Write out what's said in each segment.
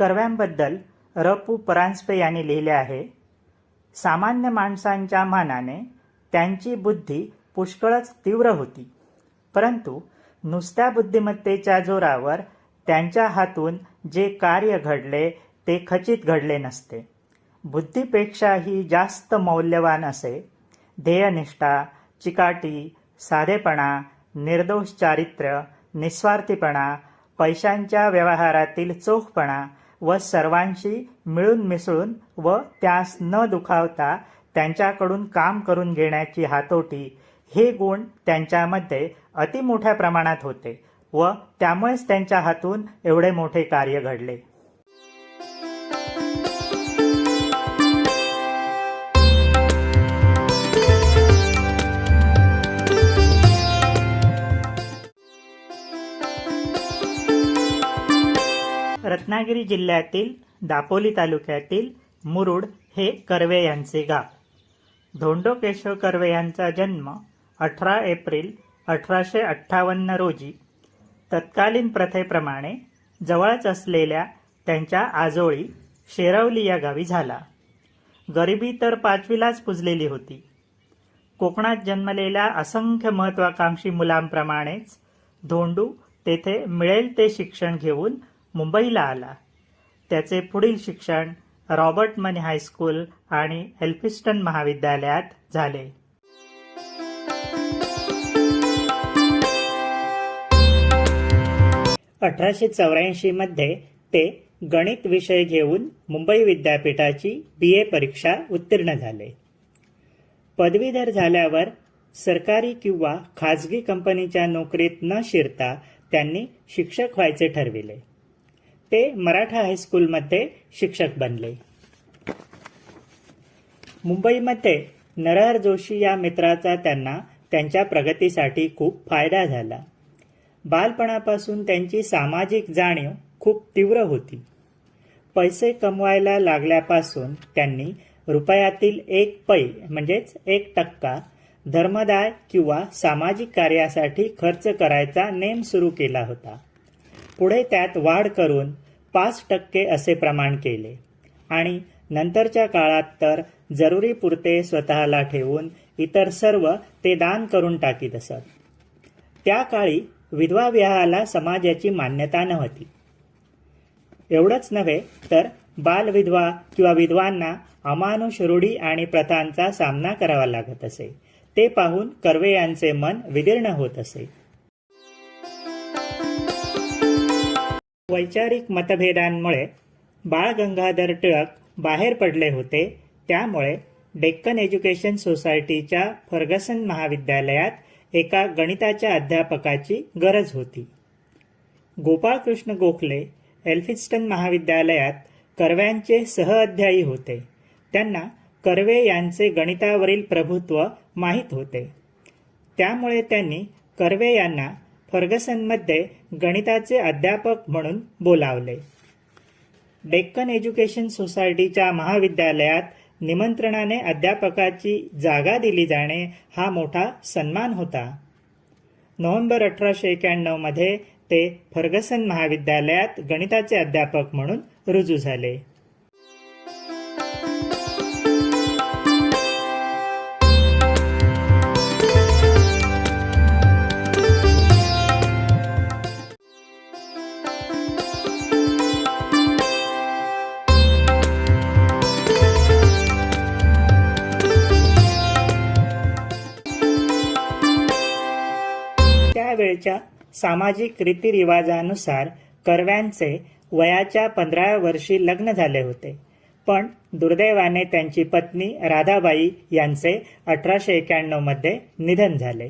कर्व्यांबद्दल र पु परांजपे यांनी लिहिले आहे सामान्य माणसांच्या मानाने त्यांची बुद्धी पुष्कळच तीव्र होती परंतु नुसत्या बुद्धिमत्तेच्या जोरावर त्यांच्या हातून जे कार्य घडले ते खचित घडले नसते. बुद्धीपेक्षाही जास्त मौल्यवान असे ध्येयनिष्ठा चिकाटी साधेपणा निर्दोष चारित्र्य निस्वार्थीपणा पैशांच्या व्यवहारातील चोखपणा व सर्वांशी मिळून मिसळून व त्यास न दुखावता त्यांच्याकडून काम करून घेण्याची हातोटी हे गुण त्यांच्यामध्ये अतिमोठ्या प्रमाणात होते व त्यामुळेच त्यांच्या हातून एवढे मोठे कार्य घडले. रत्नागिरी जिल्ह्यातील दापोली तालुक्यातील मुरुड हे कर्वे यांचे गाव. धोंडो केशव कर्वे यांचा जन्म अठरा एप्रिल अठराशे अठ्ठावन्न रोजी तत्कालीन प्रथेप्रमाणे जवळच असलेल्या त्यांच्या आजोळी शेरवली या गावी झाला. गरिबी तर पाचवीलाच पुजलेली होती. कोकणात जन्मलेल्या असंख्य महत्वाकांक्षी मुलांप्रमाणेच धोंडू तेथे मिळेल ते शिक्षण घेऊन मुंबईला आला. त्याचे पुढील शिक्षण रॉबर्ट मनी हायस्कूल आणि एल्फिस्टन महाविद्यालयात झाले. अठराशे चौऱ्याऐंशी मध्ये ते गणित विषय घेऊन मुंबई विद्यापीठाची बी ए परीक्षा उत्तीर्ण झाले. पदवीधर झाल्यावर सरकारी किंवा खाजगी कंपनीच्या नोकरीत न शिरता त्यांनी शिक्षक व्हायचे ठरविले. ते मराठा हायस्कूलमध्ये शिक्षक बनले. मुंबईमध्ये नरहर जोशी या मित्राचा त्यांना त्यांच्या प्रगतीसाठी खूप फायदा झाला. बालपणापासून त्यांची सामाजिक जाणीव खूप तीव्र होती. पैसे कमवायला लागल्यापासून त्यांनी रुपयातील एक पै म्हणजेच एक टक्का धर्मदाय किंवा सामाजिक कार्यासाठी खर्च करायचा नेम सुरू केला होता. पुढे त्यात वाढ करून पाच टक्के असे प्रमाण केले. आणि नंतरच्या काळात तर जरुरी पुरते स्वतःला ठेवून इतर सर्व ते दान करून टाकीत असत. त्या काळी विधवा विवाहाला समाजाची मान्यता नव्हती. एवढंच नव्हे तर बालविधवा किंवा विधवांना अमानुष रूढी आणि प्रथांचा सामना करावा लागत असे. ते पाहून कर्वे यांचे मन विदीर्ण होत असे. वैचारिक मतभेदांमुळे बाळ गंगाधर टिळक बाहेर पडले होते. त्यामुळे डेक्कन एज्युकेशन सोसायटीच्या फर्गसन महाविद्यालयात एका गणिताच्या अध्यापकाची गरज होती. गोपाळकृष्ण गोखले एल्फिस्टन महाविद्यालयात कर्व्यांचे सहअध्यायी होते. त्यांना कर्वे यांचे गणितावरील प्रभुत्व माहीत होते. त्यामुळे त्यांनी कर्वे यांना फर्गसनमध्ये गणिताचे अध्यापक म्हणून बोलावले. डेक्कन एज्युकेशन सोसायटीच्या महाविद्यालयात निमंत्रणाने अध्यापकाची जागा दिली जाणे हा मोठा सन्मान होता. नोव्हेंबर अठराशे एक्याण्णवमध्ये ते फर्गसन महाविद्यालयात गणिताचे अध्यापक म्हणून रुजू झाले. वेळच्या सामाजिक रीतिरिवाजानुसार कर्व्यांचे वयाच्या पंधराव्या वर्षी लग्न झाले होते. पण दुर्दैवाने त्यांची पत्नी राधाबाई यांचे अठराशे एक्याण्णवमध्ये निधन झाले.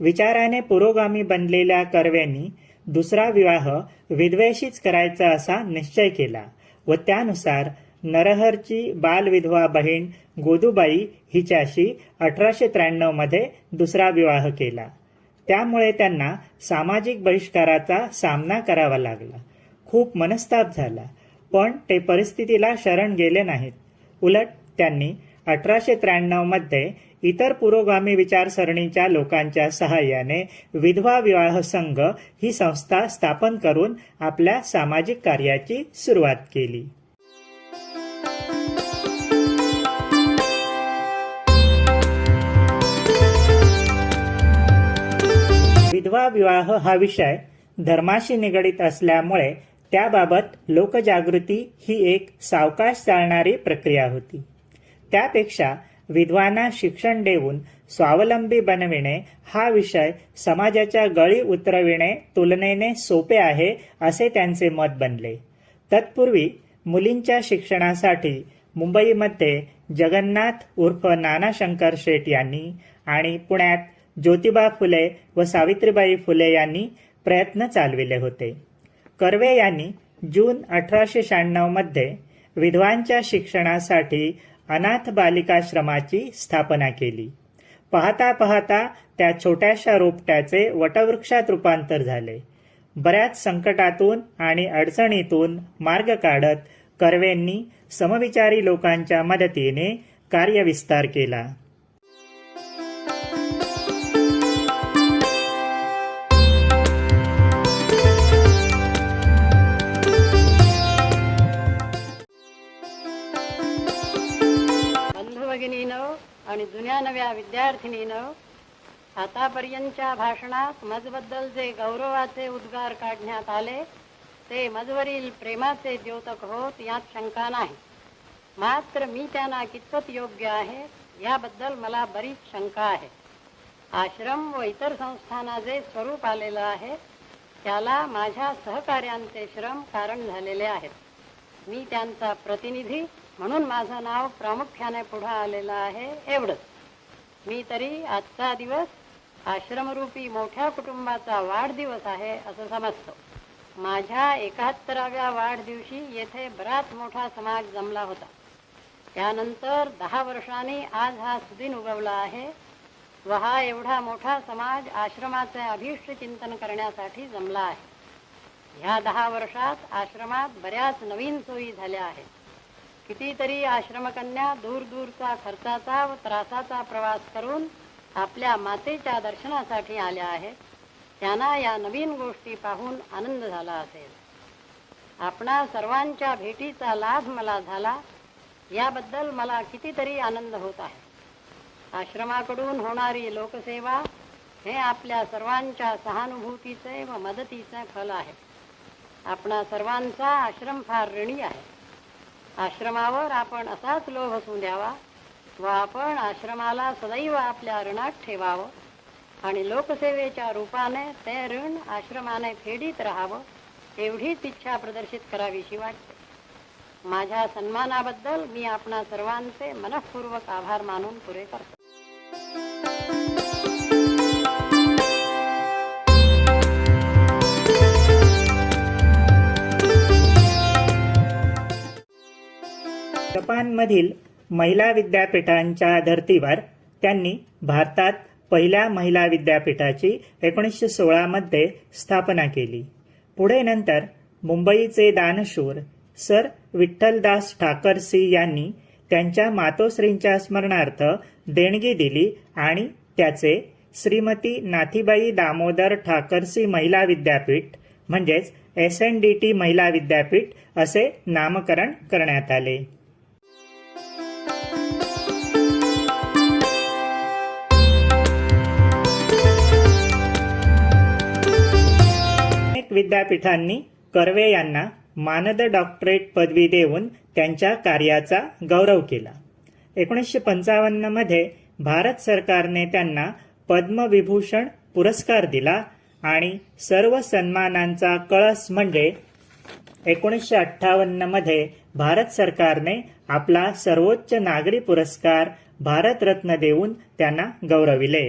विचाराने पुरोगामी बनलेल्या कर्व्यांनी दुसरा विवाह विधवेशीच करायचा असा निश्चय केला व त्यानुसार नरहरची बालविधवा बहीण गोदूबाई हिच्याशी अठराशे त्र्याण्णवमध्ये दुसरा विवाह केला. त्यामुळे त्यांना सामाजिक बहिष्काराचा सामना करावा लागला. खूप मनस्ताप झाला. पण ते परिस्थितीला शरण गेले नाहीत. उलट त्यांनी अठराशे त्र्याण्णवमध्ये इतर पुरोगामी विचारसरणीच्या लोकांच्या सहाय्याने विधवा विवाह संघ ही संस्था स्थापन करून आपल्या सामाजिक कार्याची सुरुवात केली. विधवा विवाह हा विषय धर्माशी निगडीत असल्यामुळे त्याबाबत लोकजागृती ही एक सावकाश चालणारी प्रक्रिया होती. त्यापेक्षा विधवांना शिक्षण देऊन स्वावलंबी बनविणे हा विषय समाजाच्या गळी उतरविणे तुलनेने सोपे आहे असे त्यांचे मत बनले. तत्पूर्वी मुलींच्या शिक्षणासाठी मुंबईमध्ये जगन्नाथ उर्फ नाना शंकर शेठ यांनी आणि पुण्यात ज्योतिबा फुले व सावित्रीबाई फुले यांनी प्रयत्न चालविले होते. कर्वे यांनी जून अठराशे शहाण्णवमध्ये विधवांच्या शिक्षणासाठी अनाथ बालिकाश्रमाची स्थापना केली. पाहता पाहता त्या छोट्याशा रोपट्याचे वटवृक्षात रूपांतर झाले. बऱ्याच संकटातून आणि अडचणीतून मार्ग काढत कर्वेंनी समविचारी लोकांच्या मदतीने कार्यविस्तार केला. बंधू आणि जुन्या नव्या विद्यार्थिनीनं आतापर्यंतच्या भाषणात मजबद्दल जे गौरवाचे उद्गार काढण्यात आले ते मजवरील प्रेमाचे द्योतक होत यात शंका नाही. मात्र मी त्यांना कितपत योग्य आहे याबद्दल मला बरीच शंका आहे. आश्रम व इतर संस्थांना जे स्वरूप आलेलं आहे त्याला माझ्या सहकार्यांचे श्रम कारण झालेले आहेत. मी त्यांचा प्रतिनिधी म्हणून माझं नाव प्रामुख्याने पुढे आलेलं आहे एवढंच. मी तरी आजचा दिवस आश्रमरूपी मोठ्या कुटुंबाचा वाढदिवस आहे असं समजतो. माझ्या एकाहत्तराव्या वाढदिवशी येथे बराच मोठा समाज जमला होता. त्यानंतर दहा वर्षांनी आज हा सुदिन उगवला आहे. व हा एवढा मोठा समाज आश्रमाचे अभीष्ट चिंतन करण्यासाठी जमला आहे. ह्या दहा वर्षात आश्रमात बऱ्याच नवीन सोयी झाल्या आहेत. कितीतरी आश्रमकन्या दूर दूरचा खर्चाचा व त्रासाचा प्रवास करून आपल्या मातेच्या दर्शनासाठी आल्या आहेत. त्यांना या नवीन गोष्टी पाहून आनंद झाला असेल. आपणा सर्वांच्या भेटीचा लाभ मला झाला. याबद्दल मला कितीतरी आनंद होत आहे. आश्रमाकडून होणारी लोकसेवा हे आपल्या सर्वांच्या सहानुभूतीचे व मदतीचे फल आहे. आपणा सर्वांचा आश्रम फार ऋणी आहे. आश्रमावर आपण असाच लोभ असू द्यावा. व आपण आश्रमाला सदैव आपल्या ऋणात ठेवावं. आणि लोकसेवेच्या रूपाने ते ऋण आश्रमाने फेडीत राहावं एवढीच इच्छा प्रदर्शित करावीशी वाटते. माझ्या सन्मानाबद्दल मी आपणा सर्वांचे मनःपूर्वक आभार मानून पुरे करतो. जपानमधील महिला विद्यापीठांच्या धर्तीवर त्यांनी भारतात पहिल्या महिला विद्यापीठाची एकोणीसशे सोळामध्ये स्थापना केली. पुढे नंतर मुंबईचे दानशूर सर विठ्ठलदास ठाकरसी यांनी त्यांच्या मातोश्रींच्या स्मरणार्थ देणगी दिली आणि त्याचे श्रीमती नाथीबाई दामोदर ठाकरसी महिला विद्यापीठ म्हणजेच एस एन डी टी महिला विद्यापीठ असे नामकरण करण्यात आले. विद्यापीठांनी कर्वे यांना मानद डॉक्टरेट पदवी देऊन त्यांच्या कार्याचा गौरव केला. एकोणीसशे पंचावन्नमध्ये भारत सरकारने त्यांना पद्मविभूषण पुरस्कार दिला आणि सर्व सन्मानांचा कळस म्हणजे एकोणीसशे अठ्ठावन्नमध्ये भारत सरकारने आपला सर्वोच्च नागरी पुरस्कार भारतरत्न देऊन त्यांना गौरविले.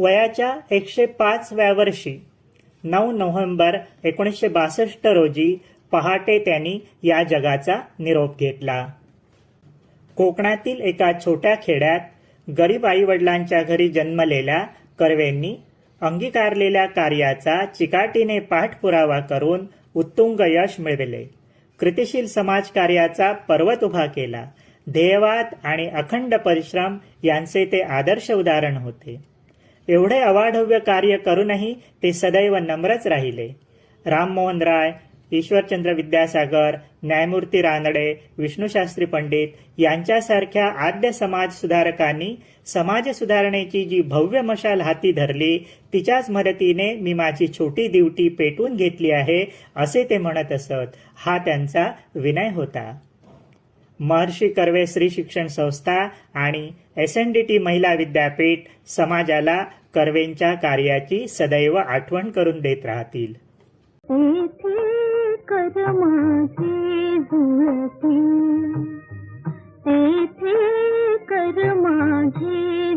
वयाच्या एकशे पाचव्या वर्षी. नऊ नोव्हेंबर एकोणीसशे बासष्ट रोजी पहाटे त्यांनी या जगाचा निरोप घेतला. कोकणातील एका छोट्या खेड्यात गरीब आईवडिलांच्या घरी जन्मलेल्या कर्वेंनी अंगीकारलेल्या कार्याचा चिकाटीने पाठपुरावा करून उत्तुंग यश मिळविले. कृतिशील समाजकार्याचा पर्वत उभा केला. ध्येयवाद आणि अखंड परिश्रम यांचे ते आदर्श उदाहरण होते. एवढे अवाढव्य कार्य करूनही ते सदैव नम्रच राहिले. राममोहन राय ईश्वरचंद्र विद्यासागर न्यायमूर्ती रानडे विष्णूशास्त्री पंडित यांच्यासारख्या आद्य समाज सुधारकांनी समाज सुधारणेची जी भव्य मशाल हाती धरली तिच्याच मदतीने मी माझी छोटी दिवटी पेटवून घेतली आहे असे ते म्हणत असत. हा त्यांचा विनय होता. महर्षी कर्वे स्त्री शिक्षण संस्था आणि एस एन डी टी महिला विद्यापीठ समाजाला कर्वेंच्या कार्याची सदैव आठवण करून देत राहतील. तेथे कर माझे